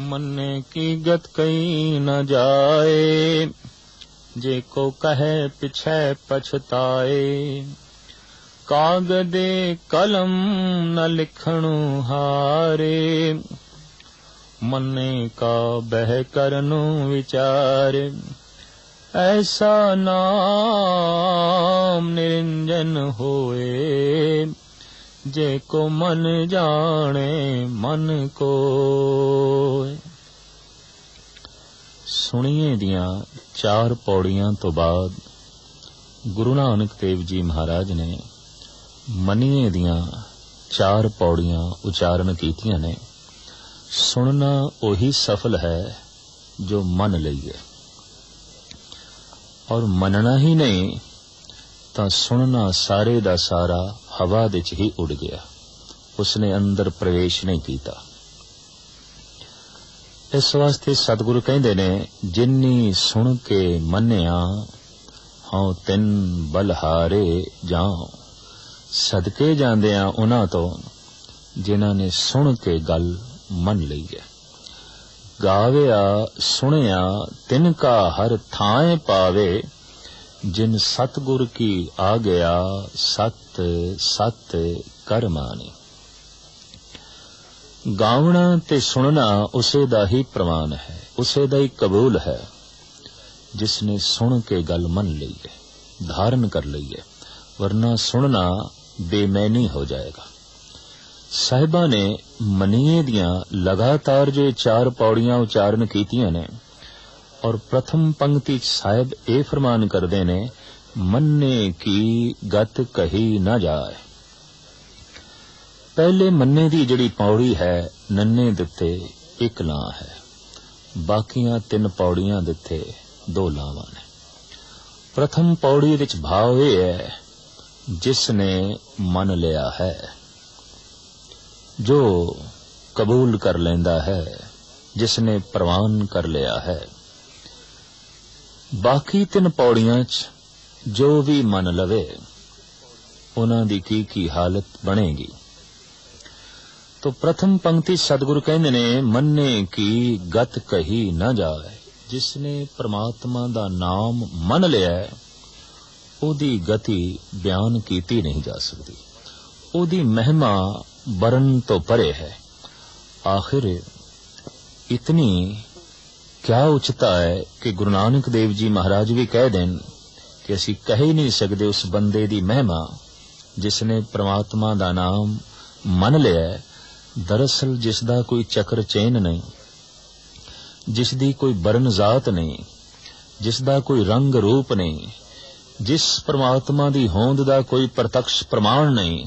ਮੰਨੇ ਕੀ ਗਤ ਕਈ ਨ ਜਾਏ? ਜੇ ਕੋ ਕਹੇ ਪਿਛੈ ਪਛਤਾਏ। ਕਾਗਦੇ ਕਲਮ ਨ ਲਿਖਣੂ ਹਾਰੇ। ਮੰਨੇ ਕਾ ਬਹਿ ਕਰਨੂ ਵਿਚਾਰ। ਐਸਾ ਨਾਮ ਨਿਰੰਜਨ ਹੋਏ। ਜੇ ਕੋ ਮਨ ਜਾਣੇ, ਮਨ ਕੋ ਸੁਣੀਏ ਦੀਆਂ ਚਾਰ ਪੌੜੀਆਂ ਤੋਂ ਬਾਅਦ ਗੁਰੂ ਨਾਨਕ ਦੇਵ ਜੀ ਮਹਾਰਾਜ ਨੇ ਮਨੀਏ ਦੀਆਂ ਚਾਰ ਪੌੜੀਆਂ ਉਚਾਰਨ ਕੀਤੀਆਂ ਨੇ। ਸੁਣਨਾ ਉਹੀ ਸਫਲ ਹੈ ਜੋ ਮੰਨ ਲਈਏ। ਔਰ ਮੰਨਣਾ ਹੀ ਨਹੀਂ ਤਾਂ ਸੁਣਨਾ ਸਾਰੇ ਦਾ ਸਾਰਾ ਹਵਾ ਦੇ ਚ ਹੀ ਉੱਡ ਗਿਆ। ਉਸਨੇ ਅੰਦਰ ਪ੍ਰਵੇਸ਼ ਨਹੀਂ ਕੀਤਾ। ਇਸ ਵਾਸਤੇ ਸਤਿਗੁਰੂ ਕਹਿੰਦੇ ਨੇ, ਜਿੰਨੀ ਸੁਣ ਕੇ ਮੰਨਿਆ, ਹਉ ਤਿੰਨ ਬਲਹਾਰੇ ਜਾਉ। ਸਦਕੇ ਜਾਂਦੇ ਆ ਉਹਨਾਂ ਤੋਂ, ਜਿਨ੍ਹਾਂ ਨੇ ਸੁਣ ਕੇ ਗੱਲ ਮੰਨ ਲਈ ਹੈ। ਗਾਵਿਆ, ਸੁਣਿਆ, ਤਿਨ ਕਾ ਹਰ ਥਾਂ ਪਾਵੇ ਜਿਨ ਸਤਗੁਰ ਕੀ ਆ ਗਿਆ, ਸਤ ਕਰ ਕਰਮਾਨੀ ਗਾਉਣਾ ਤੇ ਸੁਣਨਾ ਉਸੇ ਦਾ ਹੀ ਪ੍ਰਮਾਣ ਹੈ, ਉਸੇ ਦਾ ਹੀ ਕਬੂਲ ਹੈ ਜਿਸ ਨੇ ਸੁਣ ਕੇ ਗੱਲ ਮੰਨ ਲਈ ਹੈ, ਧਾਰਨ ਕਰ ਲਈ ਹੈ, ਵਰਨਾ ਸੁਣਨਾ ਬੇਮੈਨੀ ਹੋ ਜਾਏਗਾ। ਸਾਹਿਬਾਂ ਨੇ ਮਨੀਏ ਦੀਆਂ ਲਗਾਤਾਰ ਜੋ ਚਾਰ ਪੌੜੀਆਂ ਉਚਾਰਨ ਕੀਤੀਆਂ ਨੇ ਔਰ ਪ੍ਰਥਮ ਪੰਕਤੀ ਚ ਸਾਹਿਬ ਇਹ ਫਰਮਾਨ ਕਰਦੇ ਨੇ, ਮੰਨੇ ਕੀ ਗਤ ਕਹੀ ਨਾ ਜਾਏ। ਪਹਿਲੇ ਮੰਨੇ ਦੀ ਜਿਹੜੀ ਪੌੜੀ ਹੈ, ਨੰਨੇ ਦਿੱਤੇ ਇੱਕ ਲਾ ਹੈ। ਬਾਕੀਆਂ ਤਿੰਨ ਪੌੜੀਆਂ ਦਿੱਤੇ ਦੋ ਲਾਵਾਂ ਨੇ। ਪ੍ਰਥਮ ਪੌੜੀ ਵਿੱਚ ਭਾਵ ਇਹ ਹੈ, ਜਿਸ ਨੇ ਮੰਨ ਲਿਆ ਹੈ। ਜੋ ਕਬੂਲ ਕਰ ਲੈਂਦਾ ਹੈ, ਜਿਸ ਨੇ ਪ੍ਰਵਾਨ ਕਰ ਲਿਆ ਹੈ। ਬਾਕੀ ਤਿੰਨ ਪੌੜੀਆਂ 'ਚ ਜੋ ਵੀ ਮੰਨ ਲਵੇ, ਉਹਨਾਂ ਦੀ ਕੀ ਕੀ ਹਾਲਤ ਬਣੇਗੀ। ਤੋ ਪ੍ਰਥਮ ਪੰਕਤੀ ਸਤਿਗੁਰੂ ਕਹਿੰਦੇ ਨੇ, ਮੰਨੇ ਕੀ ਗਤ ਕਹੀ ਨਾ ਜਾਵੇ। ਜਿਸ ਨੇ ਪ੍ਰਮਾਤਮਾ ਦਾ ਨਾਮ ਮੰਨ ਲਿਆ, ਉਹਦੀ ਗਤੀ ਬਿਆਨ ਕੀਤੀ ਨਹੀਂ ਜਾ ਸਕਦੀ। ਉਹਦੀ ਮਹਿਮਾ ਬਰਨ ਤੋਂ ਪਰੇ ਹੈ। ਆਖਿਰ ਇਤਨੀ ਕਿਆ ਉਚਤਾ ਹੈ ਕਿ ਗੁਰੂ ਨਾਨਕ ਦੇਵ ਜੀ ਮਹਾਰਾਜ ਵੀ ਕਹਿ ਦੇਣ ਕਿ ਅਸੀਂ ਕਹਿ ਨਹੀਂ ਸਕਦੇ ਉਸ ਬੰਦੇ ਦੀ ਮਹਿਮਾ, ਜਿਸ ਨੇ ਪ੍ਰਮਾਤਮਾ ਦਾ ਨਾਮ ਮੰਨ ਲਿਆ ਦਰਅਸਲ ਜਿਸ ਦਾ ਕੋਈ ਚੱਕਰ ਚੇਨ ਨਹੀਂ, ਜਿਸ ਦੀ ਕੋਈ ਬਰਨ ਜ਼ਾਤ ਨਹੀਂ, ਜਿਸ ਦਾ ਕੋਈ ਰੰਗ ਰੂਪ ਨਹੀਂ, ਜਿਸ ਪ੍ਰਮਾਤਮਾ ਦੀ ਹੋਂਦ ਦਾ ਕੋਈ ਪ੍ਰਤੱਖ ਪ੍ਰਮਾਣ ਨਹੀਂ,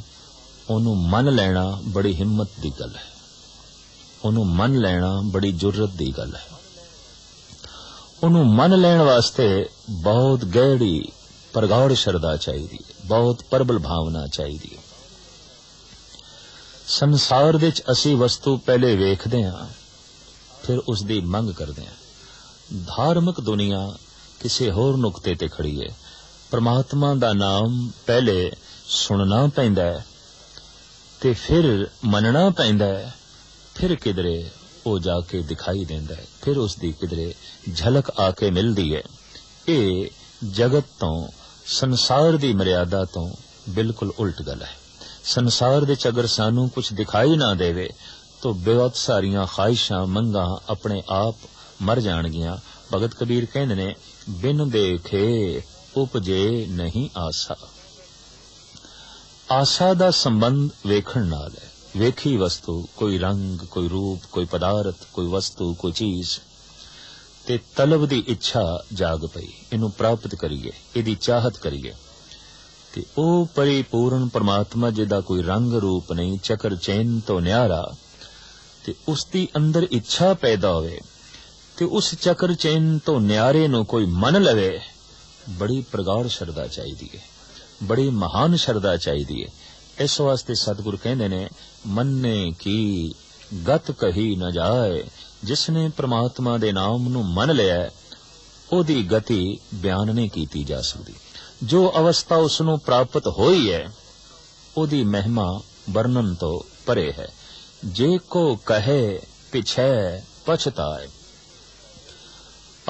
ਉਹਨੂੰ ਮੰਨ ਲੈਣਾ ਬੜੀ ਹਿੰਮਤ ਦੀ ਗੱਲ ਹੈ। ਉਹਨੂੰ ਮੰਨ ਲੈਣਾ ਬੜੀ ਜੁਰਤ ਦੀ ਗੱਲ ਹੈ। ਉਹਨੂੰ ਮੰਨ ਲੈਣ ਵਾਸਤੇ ਬਹੁਤ ਗਹਿਰੀ ਪ੍ਰਗਾੜ ਸ਼ਰਧਾ ਚਾਹੀਦੀ ਹੈ, ਬਹੁਤ ਪਰਬਲ ਭਾਵਨਾ ਚਾਹੀਦੀ ਹੈ। ਸੰਸਾਰ ਵਿੱਚ ਅਸੀਂ ਵਸਤੂ ਪਹਿਲੇ ਵੇਖਦੇ ਹਾਂ, ਫਿਰ ਉਸ ਦੀ ਮੰਗ ਕਰਦੇ ਹਾਂ। ਧਾਰਮਿਕ ਦੁਨੀਆ ਕਿਸੇ ਹੋਰ ਨੁਕਤੇ ਤੇ ਖੜੀ ਹੈ। ਪ੍ਰਮਾਤਮਾ ਦਾ ਨਾਮ ਪਹਿਲੇ ਸੁਣਨਾ ਪੈਂਦਾ ਹੈ ਤੇ ਫਿਰ ਮੰਨਣਾ ਪੈਂਦਾ ਹੈ, ਫਿਰ ਕਿਧਰੇ ਉਹ ਜਾ ਕੇ ਦਿਖਾਈ ਦਿੰਦਾ ਹੈ। ਫਿਰ ਉਸ ਦੀ ਕਿਧਰੇ ਝਲਕ ਆ ਕੇ ਮਿਲਦੀ ਹੈ। ਇਹ ਜਗਤ ਤੋਂ, ਸੰਸਾਰ ਦੀ ਮਰਿਆਦਾ ਤੋਂ ਬਿਲਕੁਲ ਉਲਟ ਗੱਲ ਹੈ। ਸੰਸਾਰ ਵਿੱਚ ਅਗਰ ਸਾਨੂੰ ਕੁਝ ਦਿਖਾਈ ਨਾ ਦੇਵੇ ਤਾਂ ਬਹੁਤ ਸਾਰੀਆਂ ਖਾਹਿਸ਼ਾਂ, ਮੰਗਾਂ ਆਪਣੇ ਆਪ ਮਰ ਜਾਣਗੀਆਂ। ਭਗਤ ਕਬੀਰ ਕਹਿੰਦੇ ਨੇ, ਬਿਨ ਦੇਖੇ ਉਪਜੇ ਨਹੀਂ ਆਸਾ। ਆਸਾ ਦਾ ਸੰਬੰਧ ਵੇਖਣ ਨਾਲ ਹੈ। ਵੇਖੀ ਵਸਤੂ, ਕੋਈ ਰੰਗ, ਕੋਈ ਰੂਪ, ਕੋਈ ਪਦਾਰਥ, ਕੋਈ ਵਸਤੂ, ਕੋਈ ਚੀਜ਼। ਤੇ ਤਲਬ ਦੀ ਇੱਛਾ ਜਾਗ ਪਈ। ਇਹਨੂੰ ਪ੍ਰਾਪਤ ਕਰੀਏ, ਇਹਦੀ ਚਾਹਤ ਕਰੀਏ। ਤੇ ਉਹ ਪਰਿਪੂਰਨ ਪਰਮਾਤਮਾ, ਜਿਹਦਾ ਕੋਈ ਰੰਗ ਰੂਪ ਨਹੀਂ, ਚੱਕਰ ਚੈਨ ਤੋਂ ਨਿਆਰਾ, ਤੇ ਉਸ ਦੀ ਅੰਦਰ ਇੱਛਾ ਪੈਦਾ ਹੋਵੇ, ਤੇ ਉਸ ਚੱਕਰ ਚੈਨ ਤੋਂ ਨਿਆਰੇ ਨੂੰ ਕੋਈ ਮੰਨ ਲਵੇ, ਬੜੀ ਪ੍ਰਗਾੜ ਸ਼ਰਧਾ ਚਾਹੀਦੀ ਹੈ, ਬੜੀ ਮਹਾਨ ਸ਼ਰਧਾ ਚਾਹੀਦੀ ਹੈ। ਇਸ ਵਾਸਤੇ ਸਤਿਗੁਰ ਕਹਿੰਦੇ ਨੇ, ਮੰਨੇ ਕੀ ਗਤ ਕਹੀ ਨਾ ਜਾਏ ਜਿਸ ਨੇ ਪ੍ਰਮਾਤਮਾ ਦੇ ਨਾਮ ਨੂੰ ਮੰਨ ਲਿਆ, ਉਹਦੀ ਗਤੀ ਬਿਆਨ ਨਹੀਂ ਕੀਤੀ ਜਾ ਸਕਦੀ। ਜੋ ਅਵਸਥਾ ਉਸ ਨੂੰ ਪ੍ਰਾਪਤ ਹੋਈ ਹੈ, ਉਹਦੀ ਮਹਿਮਾ ਵਰਣਨ ਤੋਂ ਪਰੇ ਹੈ। ਜੇ ਕੋ ਕਹੇ, ਪਿਛੈ, ਪਛਤਾਏ।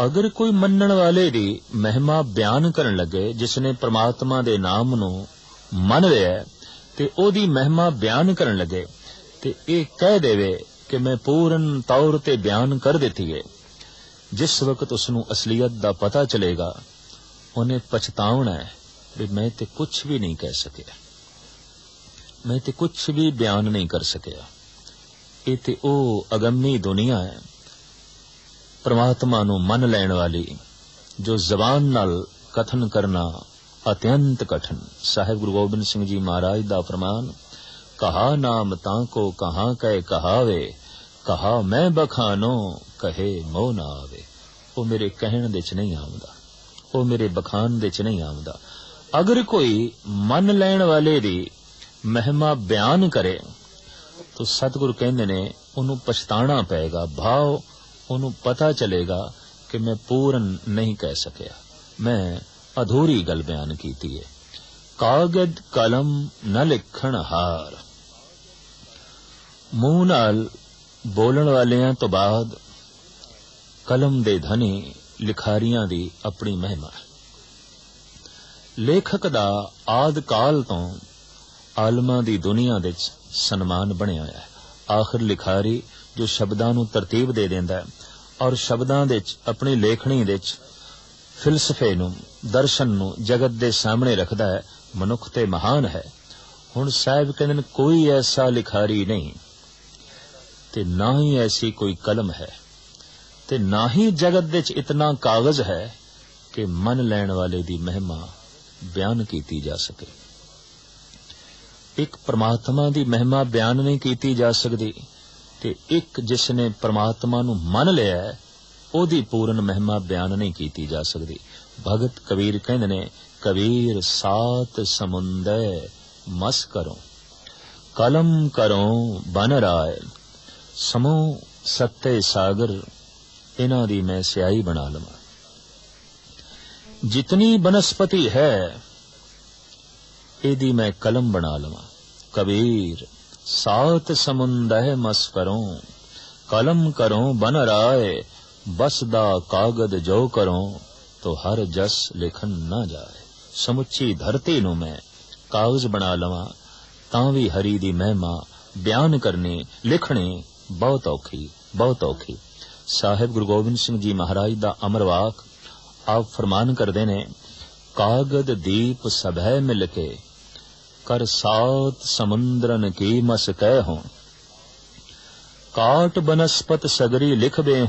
ਅਗਰ ਕੋਈ ਮੰਨਣ ਵਾਲੇ ਦੀ ਮਹਿਮਾ ਬਿਆਨ ਕਰਨ ਲੱਗੇ ਜਿਸ ਨੇ ਪ੍ਰਮਾਤਮਾ ਦੇ ਨਾਮ ਨੂੰ ਮੰਨ ਲਿਆ ਤੇ ਉਹਦੀ ਮਹਿਮਾ ਬਿਆਨ ਕਰਨ ਲੱਗੇ ਤੇ ਇਹ ਕਹਿ ਦੇਵੇ ਕਿ ਮੈਂ ਪੂਰਨ ਤੌਰ ਤੇ ਬਿਆਨ ਕਰ ਦਿੱਤੀ ਹੈ ਜਿਸ ਵਕਤ ਉਸ ਨੂੰ ਅਸਲੀਅਤ ਦਾ ਪਤਾ ਚਲੇਗਾ, ਉਹਨੇ ਪਛਤਾਉਣਾ ਹੈ ਵੀ ਮੈਂ ਤੇ ਕੁਝ ਵੀ ਨਹੀਂ ਕਹਿ ਸਕਿਆ। ਮੈਂ ਤੇ ਕੁਝ ਵੀ ਬਿਆਨ ਨਹੀਂ ਕਰ ਸਕਿਆ। ਇਹ ਤੇ ਉਹ ਅਗੰਮੀ ਦੁਨੀਆ ਹੈ। ਪਰਮਾਤਮਾ ਨੂੰ ਮੰਨ ਲੈਣ ਵਾਲੀ, ਜੋ ਜ਼ਬਾਨ ਨਾਲ ਕਥਨ ਕਰਨਾ ਅਤਿਅੰਤ ਕਠਨ। ਸਾਹਿਬ ਗੁਰੂ ਗੋਬਿੰਦ ਸਿੰਘ ਜੀ ਮਹਾਰਾਜ ਦਾ ਫਰਮਾਨ, ਕਹਾ ਨਾਮ ਤਾਂ ਕੋ ਕਹਾਂ ਕਹਿ ਕਹਾਵੇ, ਕਹਾ ਮੈਂ ਬਖਾਨੋ ਕਹੇ ਮੋਹ ਨਾ ਆਵੇ। ਉਹ ਮੇਰੇ ਕਹਿਣ ਦੇ ਚ ਨਹੀਂ ਆਉਂਦਾ। ਉਹ ਮੇਰੇ ਬਖਾਨ ਦੇ ਚ ਨਹੀਂ ਆਉਂਦਾ। ਅਗਰ ਕੋਈ ਮੰਨ ਲੈਣ ਵਾਲੇ ਦੀ ਮਹਿਮਾ ਬਿਆਨ ਕਰੇ, ਤਾਂ ਸਤਿਗੁਰ ਕਹਿੰਦੇ ਨੇ, ਉਹਨੂੰ ਪਛਤਾਣਾ ਪਏਗਾ, ਭਾਵ ਉਹਨੂੰ ਪਤਾ ਚਲੇਗਾ ਕਿ ਮੈਂ ਪੂਰਨ ਨਹੀਂ ਕਹਿ ਸਕਿਆ। ਮੈਂ ਅਧੂਰੀ ਗੱਲ ਬਿਆਨ ਕੀਤੀ ਹੈ ਕਾਗਦ ਕਲਮ ਨ ਲਿਖਣ ਹਾਰ। ਮੂੰਹ ਨਾਲ ਬੋਲਣ ਵਾਲਿਆਂ ਤੋਂ ਬਾਅਦ ਕਲਮ ਦੇ ਧਨੀ ਲਿਖਾਰੀਆਂ ਦੀ ਆਪਣੀ ਮਹਿਮਾ। ਲੇਖਕ ਦਾ ਆਦ ਕਾਲ ਤੋਂ ਆਲਮਾਂ ਦੀ ਦੁਨੀਆ ਵਿੱਚ ਸਨਮਾਨ ਬਣਿਆ ਹੈ। ਆਖਰ ਲਿਖਾਰੀ ਜੋ ਸ਼ਬਦਾਂ ਨੂੰ ਤਰਤੀਬ ਦੇ ਦਿੰਦਾ ਹੈ ਔਰ ਸ਼ਬਦਾਂ ਵਿੱਚ ਆਪਣੀ ਲੇਖਣੀ ਵਿੱਚ ਫਿਲਸਫੇ ਨੂੰ, ਦਰਸ਼ਨ ਨੂੰ ਜਗਤ ਦੇ ਸਾਹਮਣੇ ਰੱਖਦਾ ਹੈ, ਮਨੁੱਖ ਤੇ ਮਹਾਨ ਹੈ। ਹੁਣ ਸਾਹਿਬ ਕਹਿੰਦੇ ਨੇ, ਕੋਈ ਐਸਾ ਲਿਖਾਰੀ ਨਹੀਂ, ਤੇ ਨਾ ਹੀ ਐਸੀ ਕੋਈ ਕਲਮ ਹੈ। ਤੇ ਨਾ ਹੀ ਜਗਤ ਵਿੱਚ ਇਤਨਾ ਕਾਗਜ਼ ਹੈ ਕਿ ਮਨ ਲੈਣ ਵਾਲੇ ਦੀ ਮਹਿਮਾ ਬਿਆਨ ਕੀਤੀ ਜਾ ਸਕੇ। ਇੱਕ ਪ੍ਰਮਾਤਮਾ ਦੀ ਮਹਿਮਾ ਬਿਆਨ ਨਹੀਂ ਕੀਤੀ ਜਾ ਸਕਦੀ, ਤੇ ਇੱਕ ਜਿਸ ਨੇ ਪ੍ਰਮਾਤਮਾ ਨੂੰ ਮੰਨ ਲਿਆ ਉਹਦੀ ਪੂਰਨ ਮਹਿਮਾ ਬਿਆਨ ਨਹੀਂ ਕੀਤੀ ਜਾ ਸਕਦੀ। ਭਗਤ ਕਬੀਰ ਕਹਿੰਦੇ ਨੇ, ਕਬੀਰ ਸਾਤ ਸਮੁੰਦਰ ਮਸ ਕਰੋ। ਕਲਮ ਕਰੋ, ਬਨ ਰਾਏ ਸਮੋ ਸੱਤੇ ਸਾਗਰ, ਇਹਨਾਂ ਦੀ ਮੈਂ ਸਿਆਹੀ ਬਣਾ ਲਵਾਂ। ਜਿਤਨੀ ਬਨਸਪਤੀ ਹੈ, ਇਹਦੀ ਮੈਂ ਕਲਮ ਬਣਾ ਲਵਾਂ। ਕਬੀਰ ਸਾਤ ਸਮੁੰਦਰ ਮਸ ਕਰੋ। ਕਲਮ ਕਰੋ, ਬਨ ਰਾਏ ਬਸ ਦਾ ਕਾਗਦ ਜੋ ਕਰੋ, ਤੋ ਹਰ ਜਸ ਲਿਖਣ ਨਾ ਜਾਏ। ਸਮੁੱਚੀ ਧਰਤੀ ਨੂੰ ਮੈਂ ਕਾਗਜ਼ ਬਣਾ ਲਵਾਂ, ਤਾਂ ਵੀ ਹਰੀ ਦੀ ਮਹਿਮਾ ਬਿਆਨ ਕਰਨੀ, ਲਿਖਣੀ ਬਹੁਤ ਔਖੀ ਬਹੁਤ ਔਖੀ। ਸਾਹਿਬ ਗੁਰੂ ਗੋਬਿੰਦ ਸਿੰਘ ਜੀ ਮਹਾਰਾਜ ਦਾ ਅਮਰ ਵਾਕ ਆਪ ਫਰਮਾਨ ਕਰਦੇ ਨੇ, ਕਾਗਦ ਦੀਪ ਸਭੈ ਮਿਲ ਕੇ, ਕਰ ਸਾਤ ਸਮੁੰਦਰਨ ਕੀ ਮਸ ਕਹਿ ਹੋ। ਕਾਟ ਬਨਸਪਤ ਸਗਰੀ ਲਿਖ ਬੇ